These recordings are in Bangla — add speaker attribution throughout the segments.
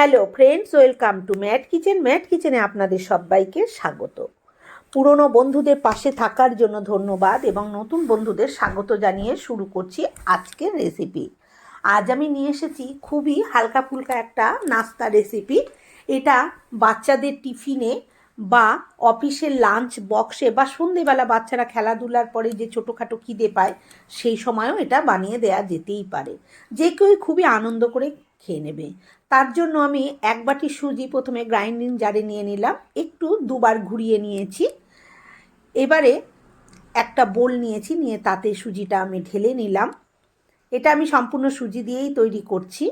Speaker 1: Hello friends welcome to Matt kitchen Matt কিচেনে আপনাদের সবাইকে স্বাগত। পুরনো বন্ধুদের পাশে থাকার জন্য ধন্যবাদ এবং নতুন বন্ধুদের স্বাগত জানিয়ে শুরু করছি আজকের রেসিপি আজ আমি নিয়ে এসেছি খুবই হালকা ফুলকা একটা নাস্তা রেসিপি এটা বাচ্চাদের টিফিনে বা অফিসের লাঞ্চ বক্সে বা সন্ধেবেলা বাচ্চারা খেলাধুলার পরে যে ছোটোখাটো খিদে পায়, সেই সময়ও এটা বানিয়ে দেয়া যেতেই পারে। যে কেউ খুবই আনন্দ করে খেয়ে নেবে। তার জন্য আমি এক বাটি সুজি প্রথমে গ্রাইন্ডিং জারে নিয়ে নিলাম। একটু দুবার ঘুরিয়ে নিয়েছি। এবারে একটা বোল নিয়েছি, নিয়ে তাতে সুজিটা আমি ঢেলে নিলাম। এটা আমি সম্পূর্ণ সুজি দিয়েই তৈরি করছি।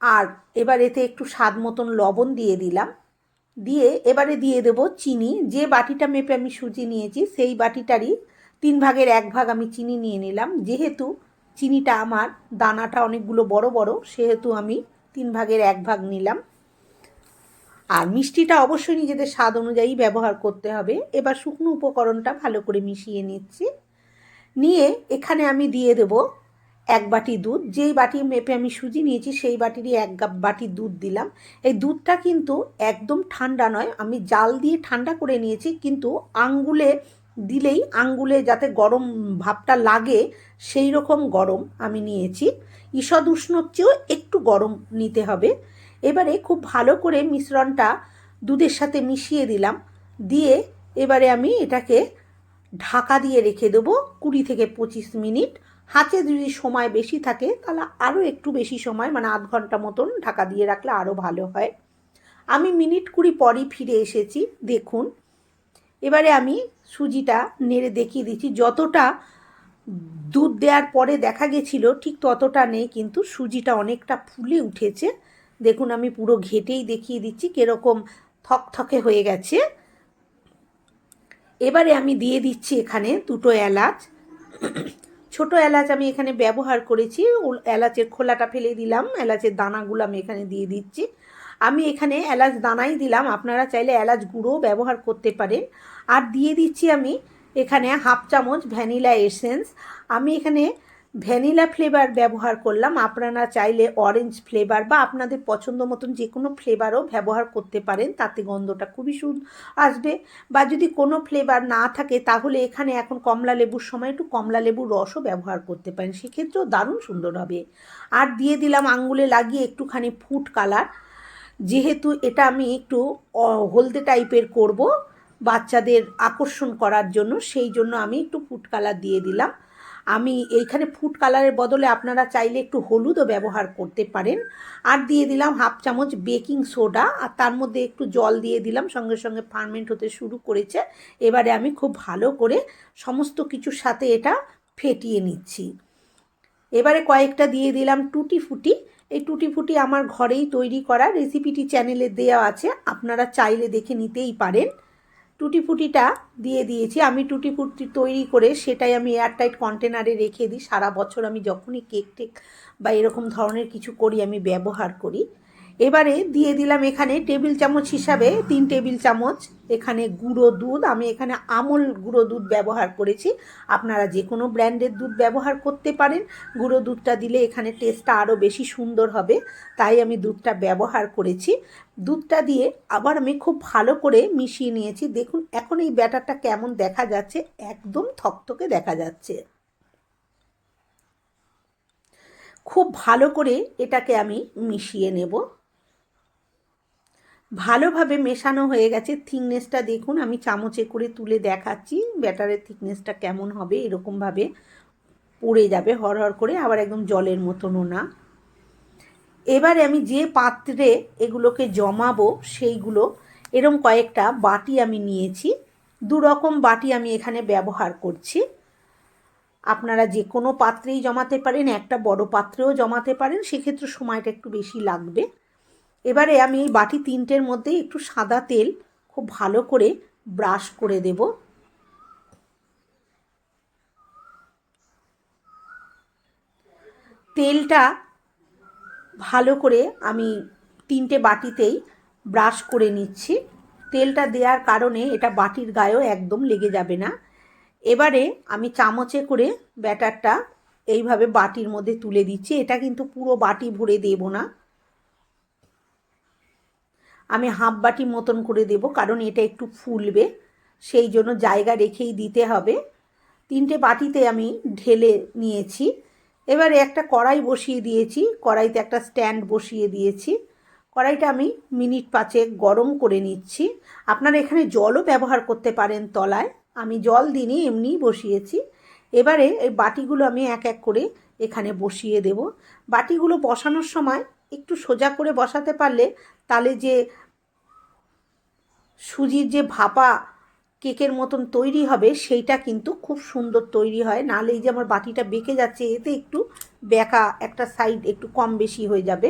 Speaker 1: আর এবার এতে একটু স্বাদ মতন লবণ দিয়ে দিলাম। দিয়ে এবারে দিয়ে দেবো চিনি। যে বাটিটা মেপে আমি সুজি নিয়েছি, সেই বাটিটারই তিন ভাগের এক ভাগ আমি চিনি নিয়ে নিলাম। যেহেতু চিনিটা আমার, দানাটা অনেকগুলো বড় বড়, সেহেতু আমি তিন ভাগের এক ভাগ নিলাম। আর মিষ্টিটা অবশ্যই নিজেদের স্বাদ অনুযায়ী ব্যবহার করতে হবে। এবার শুকনো উপকরণটা ভালো করে মিশিয়ে নিচ্ছি। নিয়ে এখানে আমি দিয়ে দেব এক বাটি দুধ। যেই বাটি মেপে আমি সুজি নিয়েছি, সেই বাটিরই এক বাটি দুধ দিলাম। এই দুধটা কিন্তু একদম ঠান্ডা নয়, আমি জাল দিয়ে ঠান্ডা করে নিয়েছি, কিন্তু আঙ্গুলে দিলেই আঙ্গুলে যাতে গরম ভাবটা লাগে, সেই রকম গরম আমি নিয়েছি। ঈষদ উষ্ণর চেয়েও একটু গরম নিতে হবে। এবারে খুব ভালো করে মিশ্রণটা দুধের সাথে মিশিয়ে দিলাম। দিয়ে এবারে আমি এটাকে ঢাকা দিয়ে রেখে দেবো কুড়ি থেকে পঁচিশ মিনিট। হাতে যদি সময় বেশি থাকে, তাহলে আরও একটু বেশি সময় মানে আধ ঘণ্টা মতন ঢাকা দিয়ে রাখলে আরও ভালো হয়। আমি মিনিট কুড়ি পরই ফিরে এসেছি, দেখুন। এবারে আমি সুজিটা নেড়ে দেখিয়ে দিচ্ছি। যতটা দুধ দেওয়ার পরে দেখা গেছিল, ঠিক ততটা নেই, কিন্তু সুজিটা অনেকটা ফুলে উঠেছে। দেখুন, আমি পুরো ঘেটেই দেখিয়ে দিচ্ছি কীরকম থকথকে হয়ে গেছে। এবারে আমি দিয়ে দিচ্ছি এখানে দুটো এলাচ। ছোট এলাচ আমি এখানে ব্যবহার করেছি। এলাচের খোলাটা ফেলে দিলাম। এলাচের দানাগুলো আমি এখানে দিয়ে দিচ্ছি। আমি এখানে এলাচ দানাই দিলাম। আপনারা চাইলে এলাচ গুঁড়োও ব্যবহার করতে পারেন। আর দিয়ে দিচ্ছি আমি এখানে হাফ চামচ ভ্যানিলা এসেন্স। আমি এখানে ভ্যানিলা ফ্লেভার ব্যবহার করলাম। আপনারা চাইলে অরেঞ্জ ফ্লেভার বা আপনাদের পছন্দ মতন যে কোনো ফ্লেভারও ব্যবহার করতে পারেন। তাতে গন্ধটা খুবই সুন্দর আসবে। বা যদি কোনো ফ্লেভার না থাকে, তাহলে এখানে এখন কমলা লেবুর সময় একটু কমলা লেবুর রসও ব্যবহার করতে পারেন। সেক্ষেত্রেও দারুণ সুন্দর হবে। আর দিয়ে দিলাম আঙ্গুলে লাগিয়ে একটুখানি ফুড কালার। যেহেতু এটা আমি একটু হলদে টাইপের করব, বাচ্চাদের আকর্ষণ করার জন্য, সেই জন্য আমি একটু ফুড কালার দিয়ে দিলাম। আমি এইখানে ফুড কালারের বদলে আপনারা চাইলে একটু হলুদও ব্যবহার করতে পারেন। আর দিয়ে দিলাম হাফ চামচ বেকিং সোডা আর তার মধ্যে একটু জল দিয়ে দিলাম, সঙ্গে সঙ্গে ফার্মেন্ট হতে শুরু করেছে। এবারে আমি খুব ভালো করে সমস্ত কিছুর সাথে এটা ফেটিয়ে নিচ্ছি। এবারে কয়েকটা দিয়ে দিলাম টুটি ফুটি। এই টুটি ফুটি আমার ঘরেই তৈরি করা রেসিপিটি চ্যানেলে দেওয়া আছে, আপনারা চাইলে দেখে নিতেই পারেন। টুটি ফুটিটা দিয়ে দিয়েছি। আমি টুটি ফুটি তৈরি করে সেটাই আমি এয়ারটাইট কন্টেনারে রেখে দিই। সারা বছর আমি যখনই কেক টেক বা এরকম ধরনের কিছু করি, আমি ব্যবহার করি। এবারে দিয়ে দিলাম এখানে টেবিল চামচ হিসাবে তিন টেবিল চামচ এখানে গুঁড়ো দুধ। আমি এখানে আমল গুঁড়ো দুধ ব্যবহার করেছি। আপনারা যে কোনো ব্র্যান্ডের দুধ ব্যবহার করতে পারেন। গুঁড়ো দুধটা দিলে এখানে টেস্টটা আরও বেশি সুন্দর হবে। তাই আমি দুধটা ব্যবহার করেছি। দুধটা দিয়ে আবার আমি খুব ভালো করে মিশিয়ে নিয়েছি। দেখুন, এখন এই ব্যাটারটা কেমন দেখা যাচ্ছে। একদম থকথকে দেখা যাচ্ছে। খুব ভালো করে এটাকে আমি মিশিয়ে নেব। ভালোভাবে মেশানো হয়ে গেছে। থিকনেসটা দেখুন, আমি চামচে করে তুলে দেখাচ্ছি। ব্যাটারের থিকনেসটা কেমন হবে, এরকমভাবে পড়ে যাবে হরহর করে, আবার একদম জলের মতনও না। এবারে আমি যে পাত্রে এগুলোকে জমাবো, সেইগুলো, এরম কয়েকটা বাটি আমি নিয়েছি। দু রকম বাটি আমি এখানে ব্যবহার করছি। আপনারা যে কোনো পাত্রেই জমাতে পারেন, একটা বড় পাত্রেও জমাতে পারেন, সেক্ষেত্রে সময়টা একটু বেশি লাগবে। এবারে আমি এই বাটি তিনটের মধ্যে একটু সাদা তেল খুব ভালো করে ব্রাশ করে দেব। তেলটা ভালো করে আমি তিনটে বাটিতেই ব্রাশ করে নিচ্ছি। তেলটা দেওয়ার কারণে এটা বাটির গায়েও একদম লেগে যাবে না। এবারে আমি চামচে করে ব্যাটারটা এইভাবে বাটির মধ্যে তুলে দিচ্ছি। এটা কিন্তু পুরো বাটি ভরে দেব না। আমি হাফ বাটি মতন করে দেব, কারণ এটা একটু ফুলবে, সেই জন্য জায়গা রেখেই দিতে হবে। তিনটে বাটিতে আমি ঢেলে নিয়েছি। এবারে একটা কড়াই বসিয়ে দিয়েছি, কড়াইতে একটা স্ট্যান্ড বসিয়ে দিয়েছি। কড়াইটা আমি মিনিট পাঁচে গরম করে নিচ্ছি। আপনারা এখানে জলও ব্যবহার করতে পারেন তলায়, আমি জল দিইনি, এমনিই বসিয়েছি। এবারে এই বাটিগুলো আমি এক এক করে এখানে বসিয়ে দেব। বাটিগুলো বসানোর সময় একটু সোজা করে বসাতে পারলে তাহলে যে সুজির যে ভাপা কেকের মতন তৈরি হবে, সেইটা কিন্তু খুব সুন্দর তৈরি হয়। নাহলে এই যে আমার বাটিটা বেঁকে যাচ্ছে, এতে একটু বেঁকা একটা সাইড একটু কম বেশি হয়ে যাবে।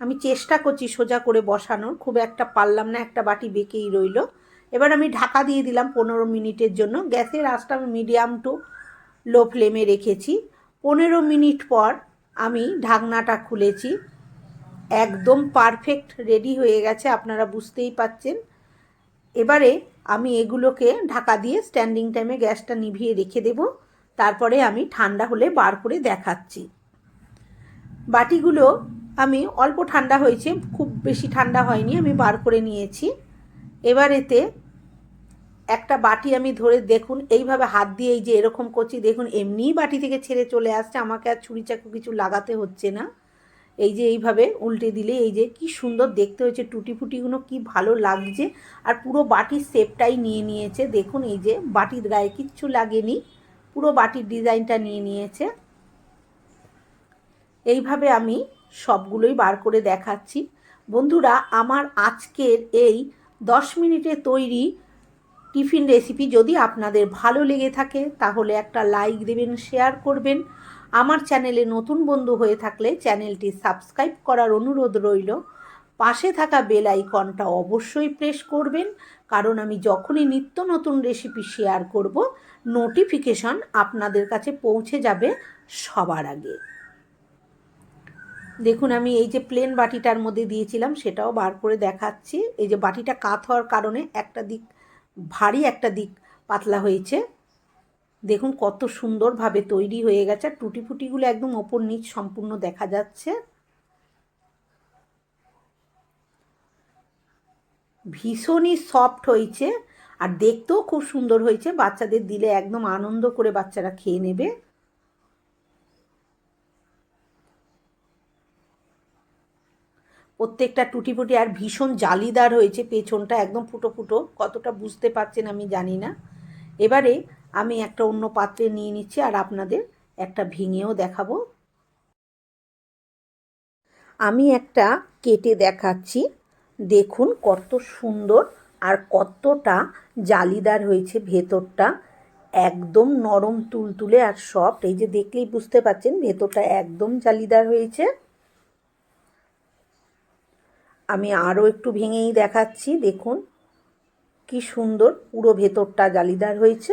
Speaker 1: আমি চেষ্টা করছি সোজা করে বসানোর, খুব একটা পারলাম না, একটা বাটি বেঁকেই রইল। এবার আমি ঢাকা দিয়ে দিলাম পনেরো মিনিটের জন্য। গ্যাসের আঁচটা আমি মিডিয়াম টু লো ফ্লেমে রেখেছি। পনেরো মিনিট পর আমি ঢাকনাটা খুলেছি। একদম পারফেক্ট রেডি হয়ে গেছে, আপনারা বুঝতেই পাচ্ছেন। এবারে আমি এগুলোকে ঢাকা দিয়ে স্ট্যান্ডিং টাইমে গ্যাসটা নিভিয়ে রেখে দেব। তারপরে আমি ঠান্ডা হলে বার করে দেখাচ্ছি। বাটিগুলো আমি অল্প ঠান্ডা হয়েছে, খুব বেশি ঠান্ডা হয়নি, আমি বার করে নিয়েছি। এবার এতে একটা বাটি আমি ধরে, দেখুন, এইভাবে হাত দিয়ে এই যে এরকম করছি, দেখুন, এমনিই বাটি থেকে ছেড়ে চলে আসছে, আমাকে আর ছুরি চাকু কিছু লাগাতে হচ্ছে না। এই যে এইভাবে উল্টে দিলে, এই যে কি সুন্দর দেখতে হয়েছে টুটি ফুটিগুলো কি ভালো লাগছে। আর পুরো বাটির শেপটাই নিয়ে নিয়েছে। দেখুন, এই যে বাটির গায়ে কিচ্ছু লাগেনি, পুরো বাটির ডিজাইনটা নিয়ে নিয়েছে। এইভাবে আমি সবগুলোই বার করে দেখাচ্ছি। বন্ধুরা, আমার আজকের এই দশ মিনিটে তৈরি টিফিন রেসিপি যদি আপনাদের ভালো লেগে থাকে, তাহলে একটা লাইক দেবেন, শেয়ার করবেন। আমার চ্যানেলে নতুন বন্ধু হয়ে থাকলে চ্যানেলটি সাবস্ক্রাইব করার অনুরোধ রইল। পাশে থাকা বেল আইকনটা অবশ্যই প্রেস করবেন, কারণ আমি যখনই নিত্য নতুন রেসিপি শেয়ার করব, নোটিফিকেশন আপনাদের কাছে পৌঁছে যাবে সবার আগে। দেখুন, আমি এই যে প্লেন বাটিটার মধ্যে দিয়েছিলাম, সেটাও বার করে দেখাচ্ছি। এই যে বাটিটা কাত হওয়ার কারণে একটা দিক ভারী, একটা দিক পাতলা হয়েছে। দেখুন কত সুন্দরভাবে তৈরি হয়ে গেছে। আর টুটি ফুটিগুলো একদম ওপর নিচ সম্পূর্ণ দেখা যাচ্ছে। ভীষণই সফট হয়েছে আর দেখতেও খুব সুন্দর হয়েছে। বাচ্চাদের দিলে একদম আনন্দ করে বাচ্চারা খেয়ে নেবে। প্রত্যেকটা টুটি ফুটি আর ভীষণ জালিদার হয়েছে, পেছনটা একদম ফুটো ফুটো। কতটা বুঝতে পারছেন আমি জানি না। এবারে আমি একটা অন্য পাত্রে নিয়ে নিচ্ছি আর আপনাদের একটা ভেঙেও দেখাবো। আমি একটা কেটে দেখাচ্ছি। দেখুন কত সুন্দর আর কতটা জালিদার হয়েছে ভেতরটা। একদম নরম তুলতুলে আর সফট। এই যে দেখলেই বুঝতে পারছেন ভেতরটা একদম জালিদার হয়েছে। আমি আরও একটু ভেঙেই দেখাচ্ছি। দেখুন কি সুন্দর পুরো ভেতরটা জালিদার হয়েছে।